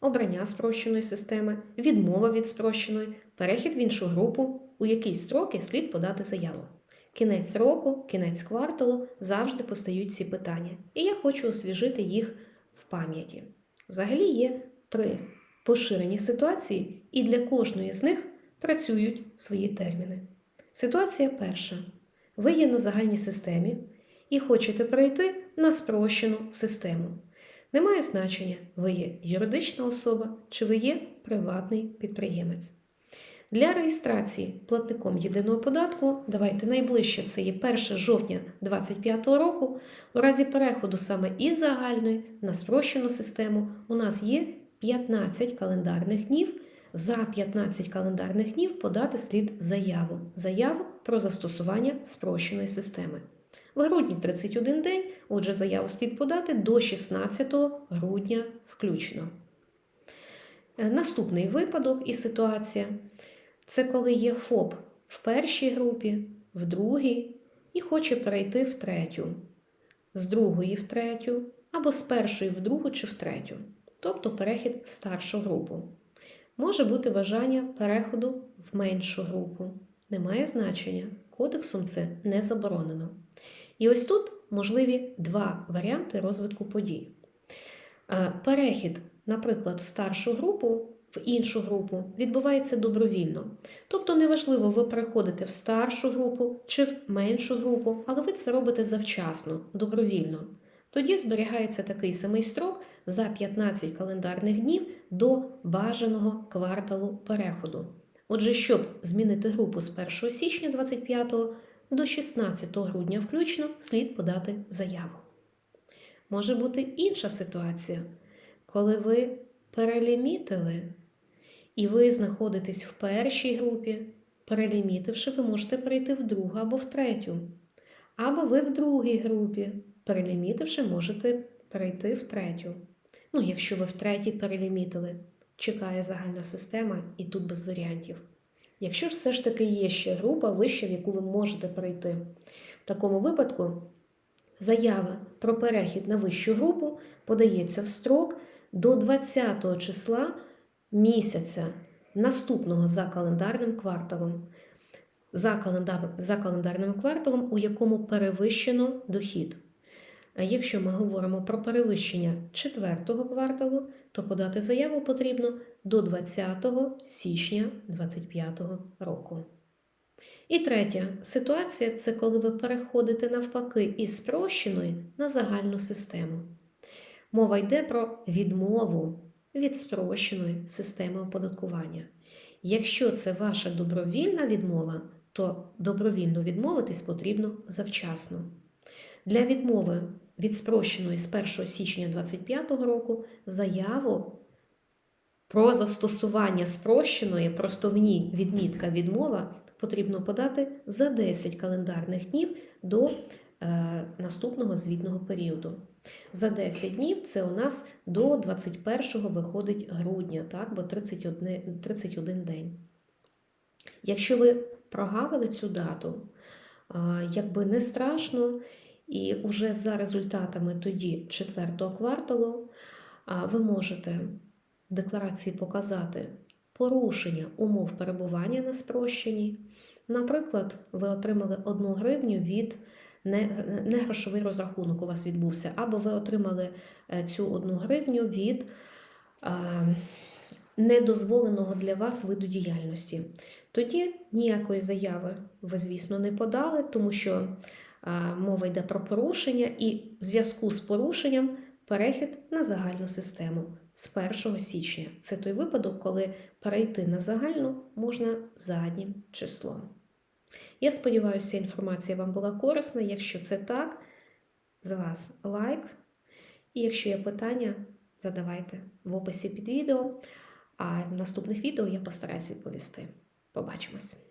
обрання спрощеної системи, відмова від спрощеної, перехід в іншу групу, у якій строки слід подати заяву. Кінець року, кінець кварталу завжди постають ці питання, і я хочу освіжити їх в пам'яті. Взагалі є три поширені ситуації, і для кожної з них працюють свої терміни. Ситуація перша. Ви є на загальній системі і хочете перейти на спрощену систему. Немає значення, ви є юридична особа чи ви є приватний підприємець. Для реєстрації платником єдиного податку давайте найближче це є 1 жовтня 2025 року. У разі переходу саме із загальної на спрощену систему у нас є 15 календарних днів. За 15 календарних днів подати слід заяву. Заяву про застосування спрощеної системи. В грудні 31 день, отже, заяву слід подати до 16 грудня включно. Е, Наступний випадок і ситуація це коли є ФОП в першій групі, в другій і хоче перейти в третю, з другої в третю, або з першої в другу чи в третю, тобто перехід в старшу групу. Може бути бажання переходу в меншу групу. Немає значення. Кодексом це не заборонено. І ось тут можливі два варіанти розвитку подій. Е, Перехід, наприклад, в старшу групу, в іншу групу відбувається добровільно. Тобто, неважливо, ви переходите в старшу групу чи в меншу групу, але ви це робите завчасно, добровільно. Тоді зберігається такий самий строк за 15 календарних днів до бажаного кварталу переходу. Отже, щоб змінити групу з 1 січня 25 до 16 грудня включно слід подати заяву. Може бути інша ситуація, коли ви перелімітили і ви знаходитесь в першій групі, перелімітивши, ви можете перейти в другу або в третю. Або ви в другій групі, перелімітивши, можете перейти в третю. Ну, якщо ви в третій перелімітили, чекає загальна система і тут без варіантів. Якщо все ж таки є ще група вища, в яку ви можете перейти, в такому випадку заява про перехід на вищу групу подається в строк до 20 числа місяця наступного за календарним кварталом. За, календар, за календарним кварталом, у якому перевищено дохід. Якщо ми говоримо про перевищення четвертого кварталу, то подати заяву потрібно до 20 січня 2025 року. І третя ситуація це коли ви переходите навпаки із спрощеної на загальну систему. Мова йде про відмову від спрощеної системи оподаткування. Якщо це ваша добровільна відмова, то добровільно відмовитись потрібно завчасно. Для відмови від спрощеної з 1 січня 2025 року заяву про застосування спрощеної, просто в ній відмітка відмова потрібно подати за 10 календарних днів до е, наступного звітного періоду. За 10 днів це у нас до 21 виходить грудня, так, бо 31, 31 день. Якщо ви прогавили цю дату, якби не страшно, і вже за результатами тоді четвертого кварталу ви можете в декларації показати порушення умов перебування на спрощенні. Наприклад, ви отримали 1 гривню від негрошовий розрахунок у вас відбувся, або ви отримали е, цю 1 гривню від недозволеного для вас виду діяльності. Тоді ніякої заяви ви, звісно, не подали, тому що мова йде про порушення, і в зв'язку з порушенням перехід на загальну систему з 1 січня. Це той випадок, коли перейти на загальну можна заднім числом. Я сподіваюся, інформація вам була корисна. Якщо це так, за вас лайк. І якщо є питання, задавайте в описі під відео. А в наступних відео я постараюсь відповісти. Побачимось!